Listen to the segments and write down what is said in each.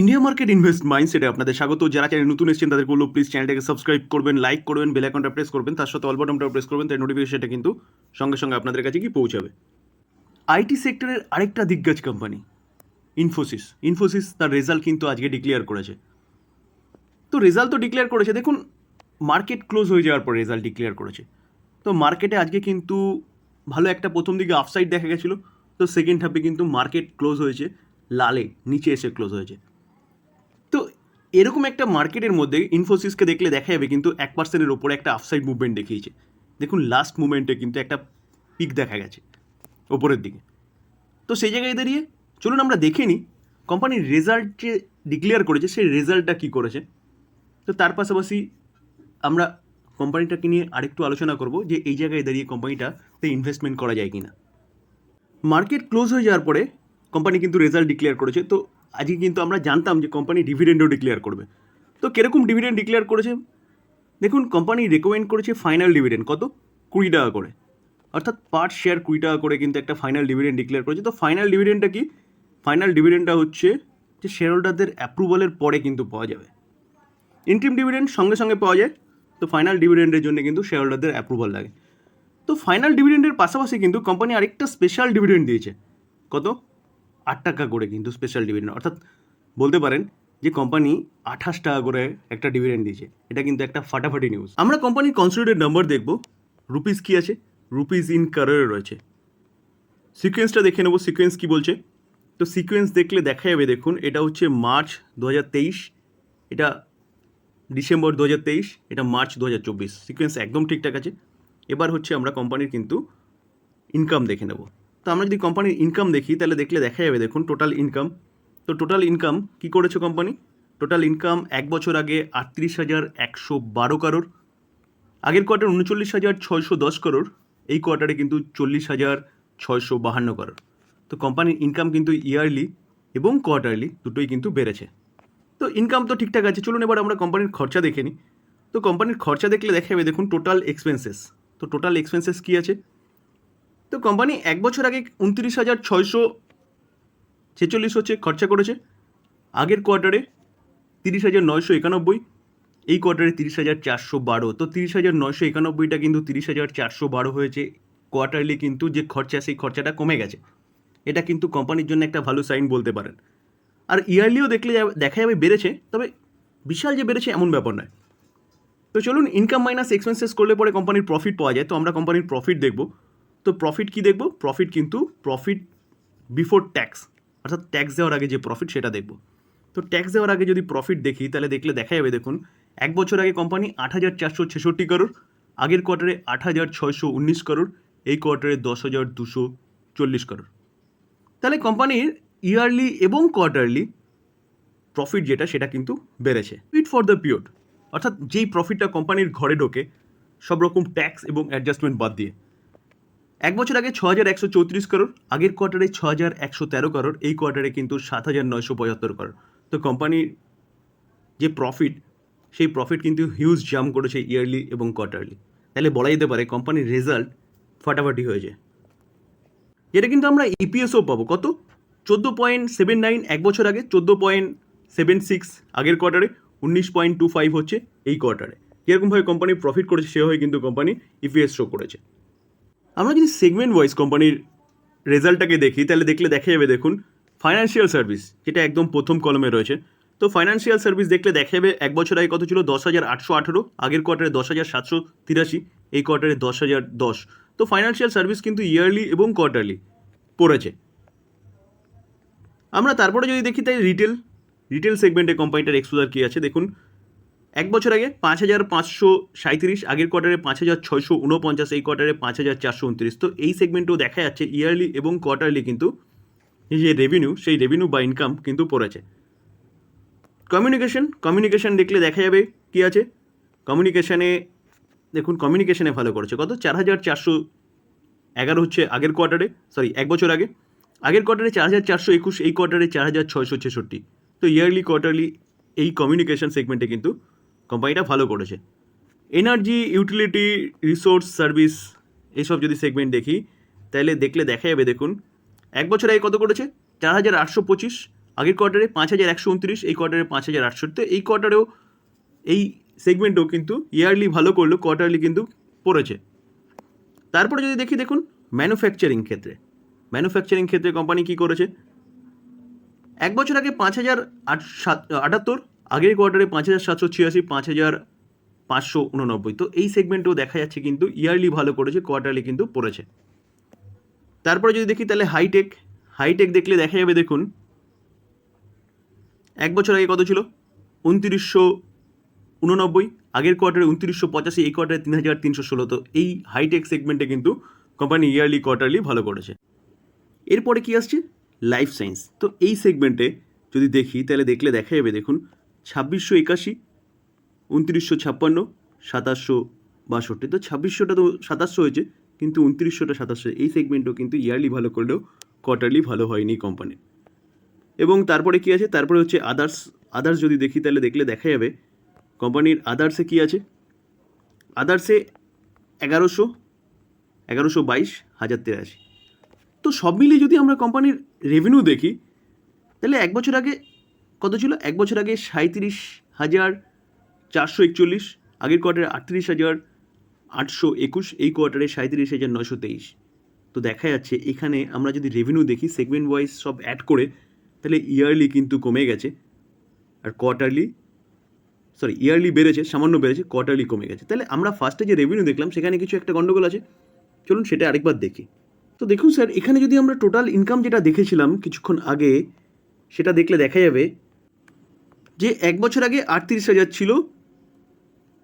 India market invest মাইন্ডসেটে আপনাদের স্বাগত। যারা চ্যানেল নতুন এসেছেন তাদের বলব প্লিজ চ্যানেলটাকে সাবস্ক্রাইব করবেন লাইক করবেন বেল আইকনটা প্রেস করবেন। তার সাথে অল বাটনটা প্রেস করবেন তাই নোটিফিকেশনটা কিন্তু সঙ্গে সঙ্গে আপনাদের কাছে কি পৌঁছাবে। আইটি সেক্টরের আরেকটা দিগ্গজ কোম্পানি ইনফোসিস ইনফোসিস তার রেজাল্ট কিন্তু আজকে ডিক্লেয়ার করেছে। তো রেজাল্ট তো ডিক্লেয়ার করেছে। দেখুন মার্কেট ক্লোজ হয়ে যাওয়ার পর রেজাল্ট ডিক্লেয়ার করেছে। তো মার্কেটে আজকে কিন্তু ভালো একটা প্রথম দিকে আফসাইড দেখা গেছিল। তো সেকেন্ড হাফে কিন্তু মার্কেট ক্লোজ হয়েছে, লালে, নিচে এসে ক্লোজ হয়েছে। এরকম একটা মার্কেটের মধ্যে ইনফোসিসকে দেখলে দেখা যাবে কিন্তু এক পার্সেন্টের ওপরে একটা আফসাইড মুভমেন্ট দেখিয়েছে। দেখুন লাস্ট মুভমেন্টে কিন্তু একটা পিক দেখা গেছে, ওপরের দিকে। তো সেই জায়গায় দাঁড়িয়ে চলুন আমরা দেখে নিই কোম্পানির রেজাল্ট যে ডিক্লেয়ার করেছে, সেই রেজাল্টটা কী করেছে। তো তার পাশাপাশি আমরা কোম্পানিটাকে নিয়ে আরেকটু আলোচনা করব যে এই জায়গায় দাঁড়িয়ে কোম্পানিটাতে ইনভেস্টমেন্ট করা যায় কি না মার্কেট ক্লোজ হয়ে যাওয়ার পরে কোম্পানি কিন্তু রেজাল্ট ডিক্লেয়ার করেছে। তো আজকে কিন্তু আমরা জানতাম যে কোম্পানি ডিভিডেন্ডও ডিক্লেয়ার করবে। তো কীরকম ডিভিডেন্ড ডিক্লেয়ার করেছে? দেখুন কোম্পানি রেকমেন্ড করেছে ফাইনাল ডিভিডেন্ড কত? কুড়ি টাকা করে। অর্থাৎ পার শেয়ার কুড়ি টাকা করে কিন্তু একটা ফাইনাল ডিভিডেন্ড ডিক্লেয়ার করেছে। তো ফাইনাল ডিভিডেন্ডটা কি? ফাইনাল ডিভিডেন্ডটা হচ্ছে যে শেয়ার হোল্ডারদের অ্যাপ্রুভালের পরে কিন্তু পাওয়া যাবে। ইন্ট্রিম ডিভিডেন্ড সঙ্গে সঙ্গে পাওয়া যায়। তো ফাইনাল ডিভিডেন্ডের জন্য কিন্তু শেয়ার হোল্ডারদের অ্যাপ্রুভাল লাগে। তো ফাইনাল ডিভিডেন্ডের পাশাপাশি কিন্তু কোম্পানি আরেকটা স্পেশাল ডিভিডেন্ড দিয়েছে। কত? আট টাকা করে কিন্তু স্পেশাল ডিভিডেন্ড অর্থাৎ বলতে পারেন যে কোম্পানি আঠাশ টাকা করে একটা ডিভিডেন্ড দিয়েছে। এটা কিন্তু একটা ফাটাফাটি নিউজ আমরা কোম্পানির কনসিডারেড নাম্বার দেখব। রুপিস কি আছে? রুপিস ইন কারারে রয়েছে। সিকোয়েন্সটা দেখে নেব। সিকোয়েন্স কি বলছে? তো সিকোয়েন্স দেখলে দেখা যাবে, দেখুন, এটা হচ্ছে মার্চ দু হাজার তেইশ, এটা ডিসেম্বর দু হাজার তেইশ, এটা মার্চ দু হাজার চব্বিশ। সিকোয়েন্স একদম ঠিকঠাক আছে। এবার হচ্ছে আমরা কোম্পানির কিন্তু ইনকাম দেখে নেব। তো আমরা যদি কোম্পানির ইনকাম দেখি, তাহলে দেখলে দেখা যাবে, দেখুন টোটাল ইনকাম তো টোটাল ইনকাম কী করেছে কোম্পানি টোটাল ইনকাম এক বছর আগে আটত্রিশ হাজার একশো বারো কারোর আগের কোয়ার্টার উনচল্লিশ হাজার ছয়শো দশ করোড় এই কোয়ার্টারে কিন্তু চল্লিশ হাজার ছয়শো বাহান্ন করোড় তো কোম্পানির ইনকাম কিন্তু ইয়ারলি এবং কোয়ার্টারলি দুটোই কিন্তু বেড়েছে। তো ইনকাম তো ঠিকঠাক আছে, চলুন এবার আমরা কোম্পানির খরচা দেখে নিই। তো কোম্পানির খরচা দেখলে দেখা যাবে, দেখুন টোটাল এক্সপেন্সেস তো টোটাল এক্সপেন্সেস কী আছে? তো কোম্পানি এক বছর আগে উনত্রিশ হাজার ছয়শো ছেচল্লিশ হচ্ছে খরচা করেছে। আগের কোয়ার্টারে তিরিশ হাজার নয়শো একানব্বই, এই কোয়ার্টারে তিরিশ হাজার চারশো বারো। তো তিরিশ হাজার নয়শো একানব্বইটা কিন্তু তিরিশ হাজার চারশো বারো হয়েছে। কোয়ার্টারলি কিন্তু যে খরচা, সেই খরচাটা কমে গেছে। এটা কিন্তু কোম্পানির জন্য একটা ভালো সাইন বলতে পারেন। আর ইয়ারলিও দেখলে দেখা যাবে বেড়েছে, তবে বিশাল যে বেড়েছে এমন ব্যাপার নয়। তো চলুন ইনকাম মাইনাস এক্সপেন্সেস করলে পরে কোম্পানির প্রফিট পাওয়া যায়। তো আমরা কোম্পানির প্রফিট দেখব। তো প্রফিট কি দেখব? প্রফিট কিন্তু প্রফিট বিফোর ট্যাক্স অর্থাৎ ট্যাক্স দেওয়ার আগে যে প্রফিট সেটা দেখব। তো ট্যাক্স দেওয়ার আগে যদি প্রফিট দেখি, তাহলে দেখলে দেখা যাবে, দেখুন, এক বছর আগে কোম্পানি আট হাজার চারশো ছেষট্টি করোড় আগের কোয়ার্টারে আট হাজার ছয়শো উনিশ করোড় এই কোয়ার্টারে দশ হাজার দুশো চল্লিশ করোড় তাহলে কোম্পানির ইয়ারলি এবং কোয়ার্টারলি প্রফিট যেটা, সেটা কিন্তু বেড়েছে। ফিট ফর দ্য পিরিয়ড অর্থাৎ যেই প্রফিটটা কোম্পানির ঘরে ঢোকে, সব রকম ট্যাক্স এবং অ্যাডজাস্টমেন্ট বাদ দিয়ে। এক বছর আগে ছ হাজার একশো চৌত্রিশ করোড়, আগের কোয়ার্টারে ছ হাজার একশো তেরো করোড়, এই কোয়ার্টারে কিন্তু সাত হাজার নয়শো পঁচাত্তর করোড়। তো কোম্পানির যে প্রফিট সেই প্রফিট কিন্তু হিউজ জাম্প করেছে ইয়ারলি এবং কোয়ার্টারলি তাহলে বলা যেতে পারে কোম্পানির রেজাল্ট ফাটাফাটি হয়েছে। যেটা কিন্তু আমরা ইপিএসও পাবো। কত? চোদ্দ পয়েন্ট সেভেন নাইন এক বছর আগে, চোদ্দ পয়েন্ট সেভেন সিক্স আগের কোয়ার্টারে, উনিশ পয়েন্ট টু ফাইভ হচ্ছে এই কোয়ার্টারে। যেরকমভাবে কোম্পানি প্রফিট করেছে, সেভাবে কিন্তু কোম্পানি ইপিএস শো করেছে। আমরা যদি সেগমেন্ট ওয়াইজ কোম্পানির রেজাল্টটাকে দেখি, তাহলে দেখলে দেখা যাবে, দেখুন ফাইন্যান্সিয়াল সার্ভিস যেটা একদম প্রথম কলমে রয়েছে। তো ফাইন্যান্সিয়াল সার্ভিস দেখলে দেখা যাবে, এক বছর আগে কত ছিল? দশ হাজার আটশো আঠেরো, আগের কোয়ার্টারে দশ হাজার সাতশো তিরাশি, এই কোয়ার্টারে দশ হাজার দশ। তো ফাইন্যান্সিয়াল সার্ভিস কিন্তু ইয়ারলি এবং কোয়ার্টারলি পড়েছে। আমরা তারপরে যদি দেখি তাই রিটেল রিটেল সেগমেন্টে কোম্পানিটার এক্সপোজার কী আছে? দেখুন এক বছর আগে পাঁচ হাজার পাঁচশো সাঁত্রিশ আগের কোয়ার্টারে পাঁচ হাজার ছয়শো উনপঞ্চাশ, এই কোয়ার্টারে পাঁচ হাজার চারশো উনত্রিশ। তো এই সেগমেন্টেও দেখা যাচ্ছে ইয়ারলি এবং কোয়ার্টারলি কিন্তু যে রেভিনিউ সেই রেভিনিউ বা ইনকাম কিন্তু পড়েছে। কমিউনিকেশন কমিউনিকেশন দেখলে দেখা যাবে কি আছে? কমিউনিকেশানে দেখুন কমিউনিকেশানে ভালো করেছে। কত? চার হাজার চারশো এগারো হচ্ছে আগের কোয়ার্টারে সরি এক বছর আগে। আগের কোয়ার্টারে চার হাজার চারশো একুশ, এই কোয়ার্টারে চার হাজার ছয়শো ছেষট্টি। তো ইয়ারলি কোয়ার্টারলি এই কমিউনিকেশন সেগমেন্টে কিন্তু কোম্পানিটা ভালো করেছে। এনার্জি ইউটিলিটি রিসোর্স সার্ভিস এইসব যদি সেগমেন্ট দেখি, তাহলে দেখলে দেখা যাবে, দেখুন। এক বছর আগে কত করেছে? চার হাজার আটশো পঁচিশ। আগের কোয়ার্টারে পাঁচ হাজার একশো উনত্রিশ, এই কোয়ার্টারে পাঁচ হাজার আটষট্টি এই কোয়ার্টারেও এই সেগমেন্টও কিন্তু ইয়ারলি ভালো করলেও কোয়ার্টারলি কিন্তু পড়েছে। তারপরে যদি দেখি, দেখুন ম্যানুফ্যাকচারিং ক্ষেত্রে। ম্যানুফ্যাকচারিং ক্ষেত্রে কোম্পানি কী করেছে? এক বছর আগে পাঁচ হাজার আট সাত, আটাত্তর আগের কোয়ার্টারে পাঁচ হাজার সাতশো ছিয়াশি, পাঁচ হাজার পাঁচশো উননব্বই। তো এই সেগমেন্টেও দেখা যাচ্ছে কিন্তু ইয়ারলি ভালো করেছে কোয়ার্টারলি কিন্তু পড়েছে। তারপরে যদি দেখি তাহলে হাইটেক হাইটেক দেখলে দেখা যাবে দেখুন, এক বছর আগে কত ছিল? উনত্রিশশো উননব্বই, আগের কোয়ার্টারে উনত্রিশশো পঁচাশি, এই কোয়ার্টারে তিন হাজার তিনশো ষোলো। তো এই হাইটেক সেগমেন্টে কিন্তু কোম্পানি ইয়ারলি কোয়ার্টারলি ভালো করেছে। এরপরে কি আসছে? লাইফ সায়েন্স তো এই সেগমেন্টে যদি দেখি, তাহলে দেখলে দেখা যাবে দেখুন ছাব্বিশশো একাশি, উনত্রিশশো ছাপ্পান্ন, সাতাশশো বাষট্টি। তো ছাব্বিশশোটা তো সাতাশশো হয়েছে, কিন্তু উনত্রিশশোটা সাতাশশো। এই সেগমেন্টও কিন্তু ইয়ারলি ভালো করলেও কোয়ার্টারলি ভালো হয়নি কোম্পানির এবং তারপরে কি আছে? তারপরে হচ্ছে আদার্স আদার্স যদি দেখি তাহলে দেখলে দেখা যাবে কোম্পানির আদার্সে কি আছে? আদার্সে এগারোশো এগারোশো বাইশ, হাজার তেরাশি। তো সব মিলিয়ে যদি আমরা কোম্পানির রেভিনিউ দেখি, তাহলে এক বছর আগে কত ছিল? এক বছর আগে সাঁত্রিশ হাজার চারশো একচল্লিশ, আগের কোয়ার্টারে আটত্রিশ হাজার আটশো একুশ, এই কোয়ার্টারে সাঁত্রিশ হাজার নশো তেইশ। তো দেখা যাচ্ছে এখানে আমরা যদি রেভিনিউ দেখি সেগমেন্ট ওয়াইজ সব অ্যাড করে, তাহলে ইয়ারলি কিন্তু কমে গেছে। আর কোয়ার্টারলি সরি ইয়ারলি বেড়েছে, সামান্য বেড়েছে কোয়ার্টারলি কমে গেছে। তাহলে আমরা ফার্স্টে যে রেভিনিউ দেখলাম, সেখানে কিছু একটা গন্ডগোল আছে। চলুন সেটা আরেকবার দেখি। তো দেখুন স্যার এখানে যদি আমরা টোটাল ইনকাম যেটা দেখেছিলাম কিছুক্ষণ আগে, সেটা দেখলে দেখা যাবে যে এক বছর আগে আটত্রিশ হাজার ছিল,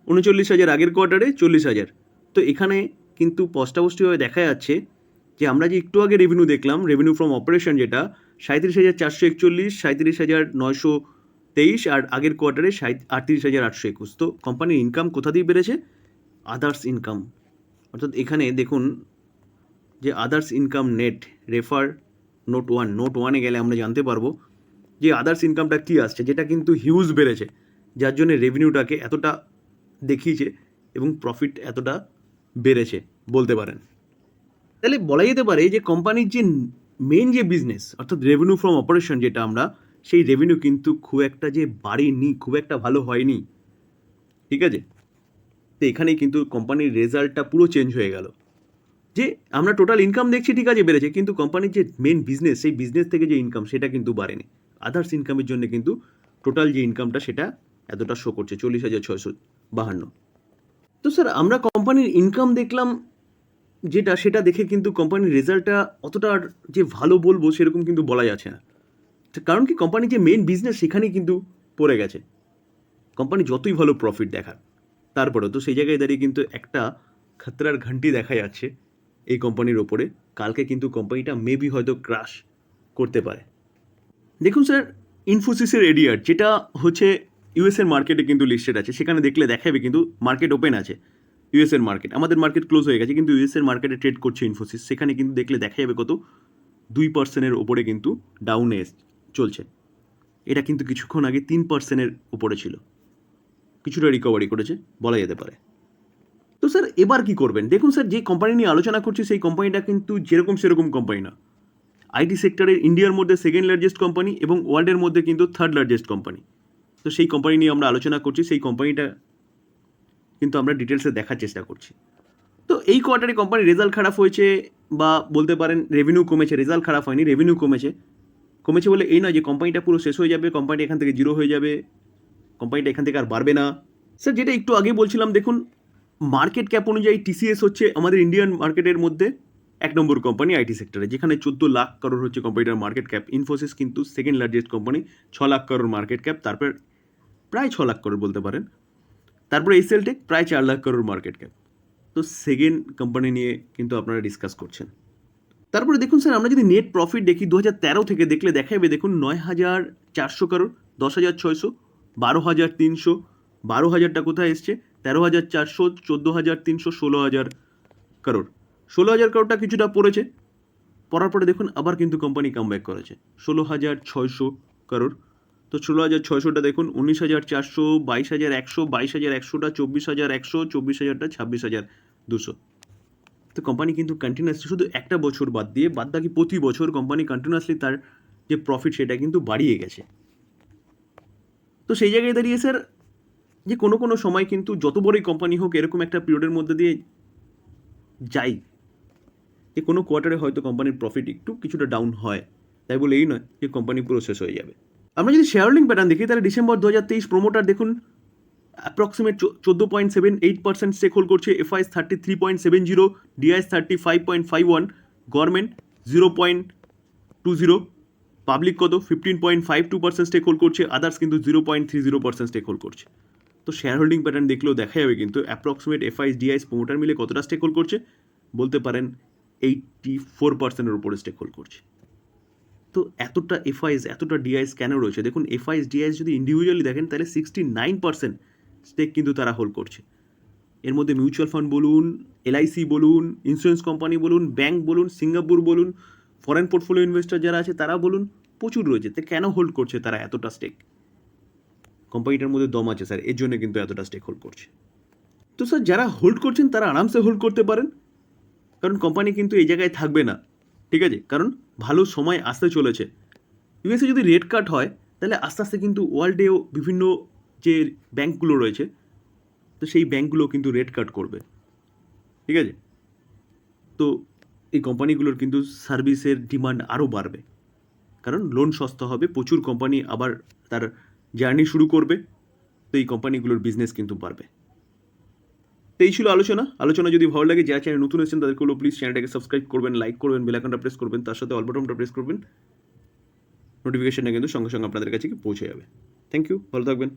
উনচল্লিশ হাজার আগের কোয়ার্টারে চল্লিশ হাজার। তো এখানে কিন্তু স্পষ্টাস্পষ্টভাবে দেখা যাচ্ছে যে আমরা যে একটু আগে রেভিনিউ দেখলাম রেভিনিউ ফ্রম অপারেশন যেটা সাঁত্রিশ হাজার চারশো একচল্লিশ সাঁত্রিশ হাজার নয়শো তেইশ আর আগের কোয়ার্টারে আটত্রিশ হাজার আটশো একুশ। তো কোম্পানির ইনকাম কোথা দিয়ে বেড়েছে? আদার্স ইনকাম অর্থাৎ এখানে দেখুন যে others income net refer note one note ওয়ানে গেলে আমরা জানতে পারব যে আদার্স ইনকামটা কী আসছে, যেটা কিন্তু হিউজ বেড়েছে, যার জন্য রেভিনিউটাকে এতটা দেখিয়েছে এবং প্রফিট এতটা বেড়েছে বলতে পারেন। তাহলে বলা যেতে পারে যে কোম্পানির যে মেন যে বিজনেস অর্থাৎ রেভিনিউ ফ্রম অপারেশন যেটা আমরা, সেই রেভিনিউ কিন্তু খুব একটা যে বাড়েনি, খুব একটা ভালো হয়নি। ঠিক আছে? তো এখানেই কিন্তু কোম্পানির রেজাল্টটা পুরো চেঞ্জ হয়ে গেল। যে আমরা টোটাল ইনকাম দেখছি ঠিক আছে বেড়েছে, কিন্তু কোম্পানির যে মেন বিজনেস সেই বিজনেস থেকে যে ইনকাম সেটা কিন্তু বাড়েনি। আদার্স ইনকামের জন্য কিন্তু টোটাল যে ইনকামটা সেটা এতটা শো করছে, চল্লিশ হাজার ছয়শো বাহান্ন। তো স্যার আমরা কোম্পানির ইনকাম দেখলাম, যেটা সেটা দেখে কিন্তু কোম্পানির রেজাল্টটা অতটা যে ভালো বলব সেরকম কিন্তু বলা যাচ্ছে না। কারণ কি কোম্পানির যে মেন বিজনেস সেখানেই কিন্তু পড়ে গেছে। কোম্পানি যতই ভালো প্রফিট দেখার তারপরেও তো সেই জায়গায় দাঁড়িয়ে কিন্তু একটা খাতরার ঘন্টি দেখা যাচ্ছে এই কোম্পানির ওপরে। কালকে কিন্তু কোম্পানিটা মেবি হয়তো ক্রাশ করতে পারে। দেখুন স্যার ইনফোসিসের এডিয়ার যেটা হচ্ছে ইউএসএর মার্কেটে কিন্তু লিস্টেড আছে। সেখানে দেখলে দেখাবে কিন্তু মার্কেট ওপেন আছে ইউএসএর মার্কেট আমাদের মার্কেট ক্লোজ হয়ে গেছে, কিন্তু ইউএসএর মার্কেটে ট্রেড করছে ইনফোসিস সেখানে কিন্তু দেখলে দেখা যাবে কত? দুই পার্সেন্টের ওপরে কিন্তু ডাউনে চলছে। এটা কিন্তু কিছুক্ষণ আগে তিন পার্সেন্টের উপরে ছিল। কিছুটা রিকভারি করেছে, বলা যেতে পারে। তো স্যার, এবার কি করবেন? দেখুন স্যার, যে কোম্পানি নিয়ে আলোচনা করছি, সেই কোম্পানিটা কিন্তু যেরকম সেরকম কোম্পানি না। আইটি সেক্টরের ইন্ডিয়ার মধ্যে সেকেন্ড লার্জেস্ট কোম্পানি এবং ওয়ার্ল্ডের মধ্যে কিন্তু থার্ড লার্জেস্ট কোম্পানি তো সেই কোম্পানি নিয়ে আমরা আলোচনা করছি, সেই কোম্পানিটা কিন্তু আমরা ডিটেলসে দেখার চেষ্টা করছি। তো এই কোয়ার্টারে কোম্পানির রেজাল্ট খারাপ হয়েছে বা বলতে পারেন রেভিনিউ কমেছে রেজাল্ট খারাপ হয়নি রেভিনিউ কমেছে। কমেছে বলে এই নয় যে কোম্পানিটা পুরো শেষ হয়ে যাবে কোম্পানিটা এখান থেকে জিরো হয়ে যাবে কোম্পানিটা এখান থেকে আর বাড়বে না। স্যার যেটা একটু আগে বলছিলাম, দেখুন মার্কেট ক্যাপ অনুযায়ী টিসিএস হচ্ছে আমাদের ইন্ডিয়ান মার্কেটের মধ্যে। এক নম্বর কোম্পানি আইটি সেক্টরে যেখানে চোদ্দ লাখ করোড় হচ্ছে কোম্পানিটার মার্কেট ক্যাপ ইনফোসিস কিন্তু সেকেন্ড লার্জেস্ট কোম্পানি ছ লাখ করোড় মার্কেট ক্যাপ তারপর প্রায় ছ লাখ করোড় বলতে পারেন। তারপরে এই সেলটেক প্রায় চার লাখ করোড় মার্কেট ক্যাপ তো সেকেন্ড কোম্পানি নিয়ে কিন্তু আপনারা ডিসকাস করছেন। তারপরে দেখুন স্যার আমরা যদি নেট প্রফিট দেখি দু হাজার তেরো থেকে দেখলে দেখা যাবে দেখুন নয় হাজার চারশো করোড় দশ হাজার ছয়শো, বারো হাজার তিনশো, বারো হাজারটা কোথায় এসছে? তেরো হাজার চারশো, চোদ্দ হাজার তিনশো, ষোলো হাজার করোড় ষোলো হাজার করোড়টা কিছুটা পড়েছে। পড়ার পরে দেখুন আবার কিন্তু কোম্পানি কামব্যাক করেছে। ষোলো হাজার ছয়শো কারোর তো ষোলো হাজার ছয়শোটা দেখুন, উনিশ হাজার চারশো, বাইশ হাজার একশো, বাইশ হাজার একশোটা, চব্বিশ হাজার একশো, চব্বিশ হাজারটা, ছাব্বিশ হাজার দুশো। তো কোম্পানি কিন্তু কন্টিনিউয়াসলি শুধু একটা বছর বাদ দিয়ে বাদ বাকি প্রতি বছর কোম্পানি কন্টিনিউয়াসলি তার যে প্রফিট সেটা কিন্তু বাড়িয়ে গেছে। তো সেই জায়গায় দাঁড়িয়ে স্যার যে কোনো কোনো সময় কিন্তু যত বড়ই কোম্পানি হোক এরকম একটা পিরিয়ডের মধ্যে দিয়ে যাই। যে কোনো কোয়ার্টারে হয়তো কোম্পানির প্রফিট একটু কিছুটা ডাউন হয়। তাই বলে এই নয় যে কোম্পানি পুরো শেষ হয়ে যাবে। আমরা যদি শেয়ার হোল্ডিং প্যাটার্ন দেখি, তাহলে ডিসেম্বর দু হাজার তেইশ প্রোমোটার দেখুন অ্যাপ্রক্সিমেট চোদ্দ point seven eight percent stake hold করছে FIIs thirty three point seven zero DIIs thirty five point five one government zero point two zero public কত? Fifteen point five two percent stake hold করছে others কিন্তু zero point three zero percent stake hold করছে। তো share holding pattern দেখলেও দেখা যাবে কিন্তু approximate FIS DIS promoter মিলে কতটা স্টেক হোল্ড করছে, বলতে পারেন এইটটি ফোর পার্সেন্টের উপরে স্টেক হোল্ড করছে। তো এতটা এফআইএস এতটা ডিআইএস কেন রয়েছে? দেখুন এফআইএস ডিআইএস যদি ইন্ডিভিজুয়ালি দেখেন, তাহলে সিক্সটি নাইন পার্সেন্ট স্টেক কিন্তু তারা হোল্ড করছে। এর মধ্যে মিউচুয়াল ফান্ড বলুন এলআইসি বলুন ইন্স্যুরেন্স কোম্পানি বলুন ব্যাংক বলুন সিঙ্গাপুর বলুন ফরেন পোর্টফোলিও ইনভেস্টর যারা আছে, তারা বলুন, প্রচুর রয়েছে। তো কেন হোল্ড করছে তারা এতটা স্টেক কোম্পানিটার মধ্যে দম আছে স্যার এর জন্য কিন্তু এতটা স্টেক হোল্ড করছে। তো স্যার যারা হোল্ড করছেন, তারা আরামসে হোল্ড করতে পারেন। কারণ কোম্পানি কিন্তু এই জায়গায় থাকবে না, ঠিক আছে? কারণ ভালো সময় আসতে চলেছে। ইউএসএ যদি রেট কাট হয়, তাহলে আস্তে আস্তে কিন্তু ওয়ার্ল্ডেও বিভিন্ন যে ব্যাংকগুলো রয়েছে, তো সেই ব্যাংকগুলো কিন্তু রেট কাট করবে। ঠিক আছে? তো এই কোম্পানিগুলোর কিন্তু সার্ভিসের ডিমান্ড আরও বাড়বে। কারণ লোন সস্তা হবে, প্রচুর কোম্পানি আবার তার জার্নি শুরু করবে, তো এই কোম্পানিগুলোর বিজনেস কিন্তু বাড়বে। তো এই ছিল আলোচনা। আলোচনা যদি ভালো লাগে, যারা চ্যানেল নতুন এসেছেন, তাদেরকে প্লিজ চ্যানেলটাকে সাবস্ক্রাইব করবেন লাইক করবেন বেলাকনটা প্রেস করবেন, তার সাথে অলবটমটা প্রেস করবেন। নোটিফিকেশনটা কিন্তু সঙ্গে সঙ্গে আপনাদের কাছে পৌঁছে যাবে। থ্যাংক ইউ ভালো থাকবেন।